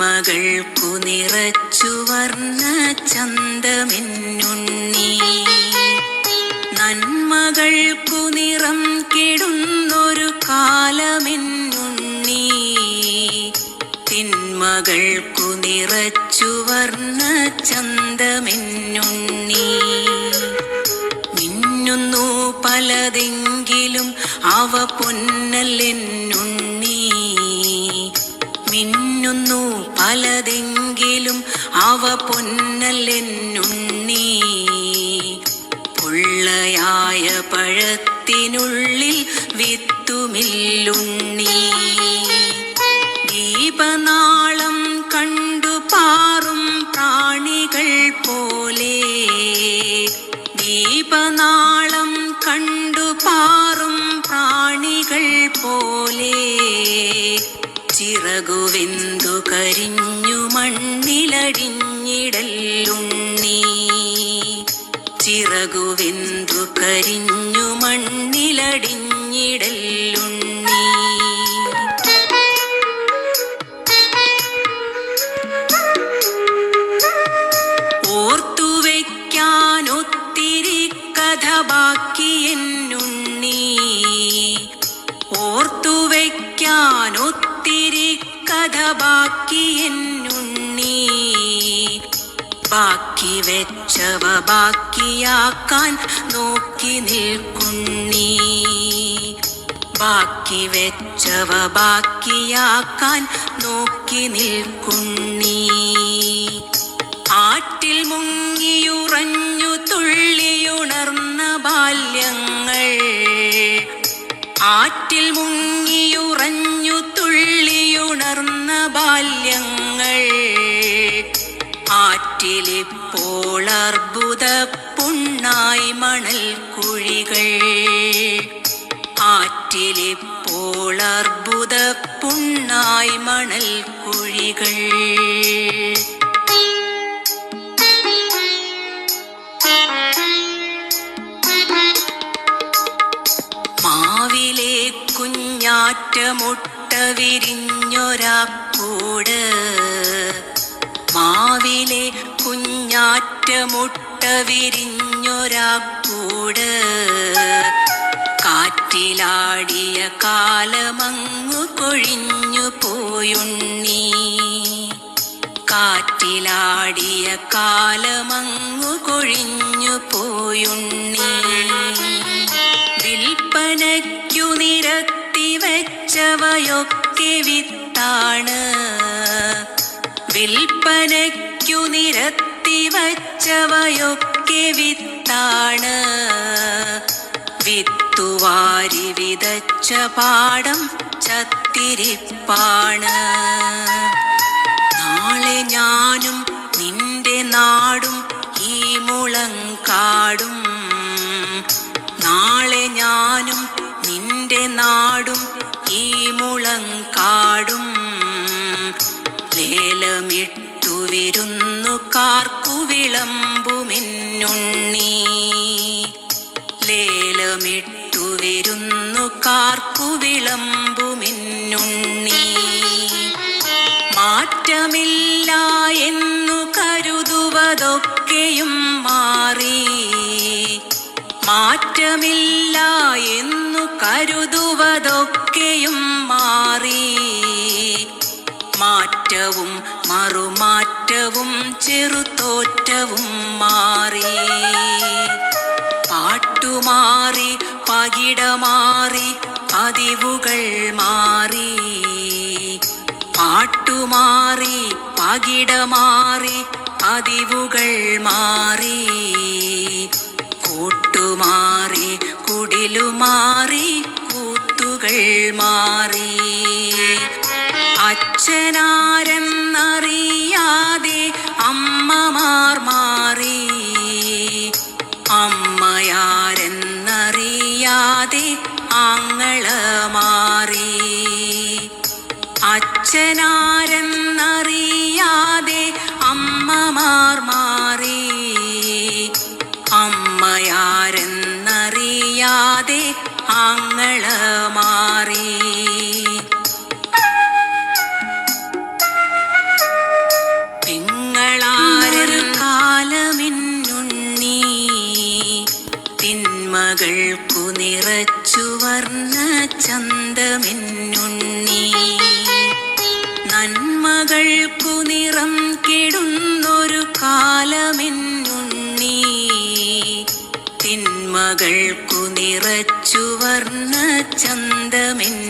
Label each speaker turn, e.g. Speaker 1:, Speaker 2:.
Speaker 1: തിന്മകൾക്കു നിറച്ചു വർണ ചന്തമെന്നുണ്ണി. നന്മകൾക്കു നിറം കെടുന്നൊരു കാലമെന്നുണ്ണി. തിന്മകൾക്കു നിറച്ചു വർണ ചന്തമെന്നുണ്ണി. മിന്നുന്നു പലതെങ്കിലും അവ പൊന്നല്ലെന്നുണ്ണി പലതെങ്കിലും അവ പൊന്നല്ലെന്നുണ്ണീ പൊള്ളയായ പഴത്തിനുള്ളിൽ വിത്തുമില്ലുണ്ണീ ദീപനാളം കണ്ടു പാറും പ്രാണികൾ പോലെ. ദീപനാളം കണ്ടു പാറും പ്രാണികൾ പോലെ. ചിറകുവെന്തു കരിഞ്ഞു മണ്ണിലടിഞ്ഞിടല്ലുണ്ണി ചിറകുവെന്തു കരിഞ്ഞു മണ്ണിലടിഞ്ഞിടല്ലുണ്ണി കഥ ബാക്കിയെന്നുണ്ണി ബാക്കി വെച്ചവ ബാക്കിയാക്കാൻ നോക്കി നിൽക്കുന്നീ ബാക്കി വെച്ചവ ബാക്കിയാക്കാൻ നോക്കി നിൽക്കുന്നീ ആട്ടിൽ മുങ്ങിയുറഞ്ഞു തുള്ളിയുണർന്ന ബാല്യങ്ങൾ. ആറ്റിൽ മുങ്ങിയുറഞ്ഞു ബാല്യങ്ങൾ. ആറ്റിലിപ്പോൾ അർബുദ പുണ്ണായി മണൽ കുഴികൾ. ആറ്റിലിപ്പോൾ അർബുദ പുണ്ണായി മണൽ കുഴികൾ. മാവിലെ കുഞ്ഞാറ്റ മുട്ട വിരിഞ്ഞൊരാക്കൂട് മാവിലെ കുഞ്ഞാറ്റ മുട്ട വിരിഞ്ഞൊരാക്കൂട്. കാറ്റിലാടിയ കാലമങ്ങു കൊഴിഞ്ഞു പോയുണ്ണി. കാറ്റിലാടിയ കാലമങ്ങു കൊഴിഞ്ഞു പോയുണ്ണി. വിൽപ്പനയ്ക്കു നിരത്തി വെച്ചവയൊക്കെ വിത്താണ് വിൽപ്പനയ്ക്കു നിരത്തി വച്ചവയൊക്കെ വിത്താണ്. വിത്തുവാരി വിതച്ച പാടം ചത്തിരിപ്പാണ്. നാളെ ഞാനും നിന്റെ നാടും ഈ മുളങ്കാടും നാളെ ഞാനും നിന്റെ നാടും ഈ മുളങ്കാടും ലേലമിട്ടു വിരുന്നുകാർക്കു വിളമ്പുമിന്നുണ്ണി ലേലമിട്ടു വിരുന്നുകാർക്കു വിളമ്പുമിന്നുണ്ണി മാറ്റമില്ല എന്നു കരുതുവതൊക്കെയും മാറി. മാറ്റമില്ല എന്നു കരുതുവതൊക്കെയും മാറി. മാറ്റവും മറുമാറ്റവും ചെറുതോറ്റവും മാറി. പാട്ടുമാറി പകിടമാറി പതിവുകൾ മാറി. പാട്ടുമാറി പകിടമാറി പതിവുകൾ മാറി. കൂട്ടുമാറി കുടിലുമാറി കൂത്തുകൾ മാറി. അച്ഛനാരെന്നറിയാതെ അമ്മമാർ മാറി. അമ്മയാരെന്നറിയാതെ ആങ്ങള മാറി. അച്ഛനാരെന്നറിയാതെ നന്മകൾക്കു നിറച്ചു വർണ ചന്തമെന്നുണ്ണി. നന്മകൾക്കു നിറം കെടുന്നൊരു കാലമെന്നുണ്ണി. തിന്മകൾക്കു നിറച്ചു വർണ ചന്തമെന്നുണ്ണി